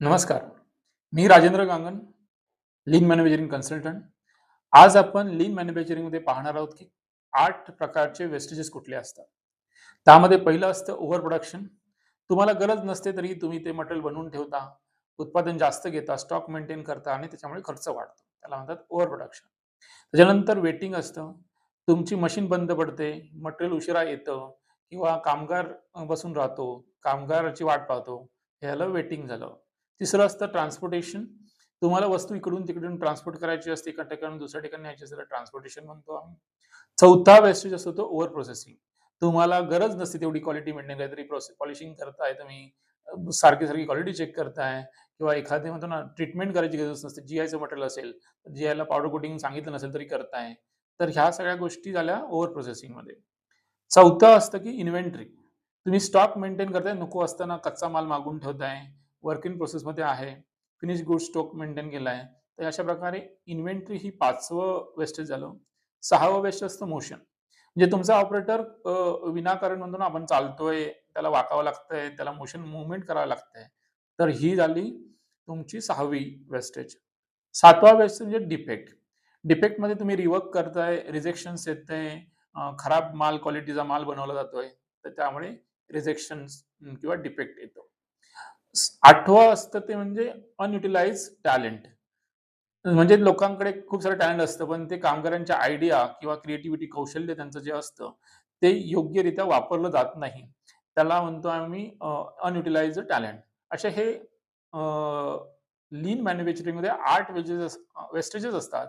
नमस्कार. मी Rajendra Gangan, lean manufacturing consultant. आज आपण लीन मॅन्युफॅक्चरिंगमध्ये पाहणार आहोत, की आठ प्रकारचे वेस्टेजेस कुठले असतात. त्यामध्ये पहिलं असतं ओव्हर प्रोडक्शन. तुम्हाला गरज नसते तरी तुम्ही ते मटेरियल बनवून ठेवता, उत्पादन जास्त घेता, स्टॉक मेंटेन करता आणि त्याच्यामुळे खर्च वाढतो. त्याला म्हणतात ओव्हर प्रोडक्शन. त्याच्यानंतर वेटिंग असतं. तुमची मशीन बंद पडते, मटेरियल उशिरा येतं किंवा कामगार बसून राहतो, कामगाराची वाट पाहतो. ह्याला वेटिंग झालं. तिसरं असतं ट्रान्सपोर्टेशन. तुम्हाला वस्तू इकडून तिकडून ट्रान्सपोर्ट करायची असते, एका ठिकाणी दुसऱ्या ठिकाणी न्यायची असते, ट्रान्सपोर्टेशन म्हणतो आम्ही. चौथा वेस्टेज असतो तो ओव्हर प्रोसेसिंग. तुम्हाला गरज नसते तेवढी क्वालिटी मेंटेन काहीतरी प्रोसेस पॉलिशिंग करताय तुम्ही, सारखी-सारखी क्वालिटी चेक करताय किंवा एखादी म्हणतो ना ट्रीटमेंट करायची गरज नसते. जी-आयचं मटेरियल असेल, जी-आयला पावडर कोटिंग सांगितलं नसेल तरी करताय. तर ह्या सगळ्या गोष्टी झाल्या ओव्हर प्रोसेसिंगमध्ये. चौथं असतं की इन्व्हेंटरी. तुम्ही स्टॉक मेंटेन करताय, नको असताना कच्चा माल मागून ठेवताय, वर्क इन प्रोसेसमध्ये आहे, फिनिश गुड स्टॉक मेंटेन केलाय. तर अशा प्रकारे इन्व्हेंटरी ही पाचवं वेस्टेज झालं. सहावं वेस्ट असतं मोशन. म्हणजे तुमचा ऑपरेटर विनाकारण म्हणून आपण चालतोय, त्याला वाकावं लागतंय, त्याला मोशन मुवमेंट करावं लागतंय. तर ही झाली तुमची सहावी वेस्टेज. सातवा वेस्टेज म्हणजे डिफेक्ट. डिफेक्टमध्ये तुम्ही रिवर्क करताय, रिजेक्शन्स येतंय, आहे खराब माल क्वालिटीचा माल बनवला जातोय. तर त्यामुळे रिजेक्शन्स किंवा डिफेक्ट येतो. आठवं असतं ते म्हणजे अनयुटिलाइज टॅलेंट. म्हणजे लोकांकडे खूप सारं टॅलेंट असतं, पण ते कामगारांच्या आयडिया किंवा क्रिएटिव्हिटी कौशल्य त्यांचं जे असतं, ते योग्यरित्या वापरलं जात नाही. त्याला म्हणतो आम्ही अनयुटिलाइज टॅलेंट. असे हे लीन मॅन्युफॅक्चरिंगमध्ये आर्ट वेजेस वेस्टेजेस असतात.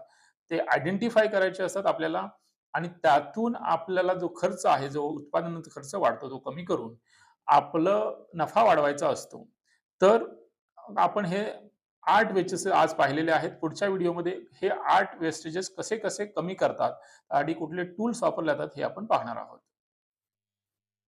ते आयडेंटिफाय करायचे असतात आपल्याला आणि त्यातून आपल्याला जो खर्च आहे, जो उत्पादनाचा खर्च वाढतो, तो कमी करून आपलं नफा वाढवायचा असतो. तर आपण हे आठ वेचेस आज पाहिलेले आहेत. पुढच्या व्हिडिओमध्ये हे आठ वेस्टेजेस कसे-कसे कमी करतात आणि कुठले टूल्स वापरले जातात हे आपण पाहणार आहोत.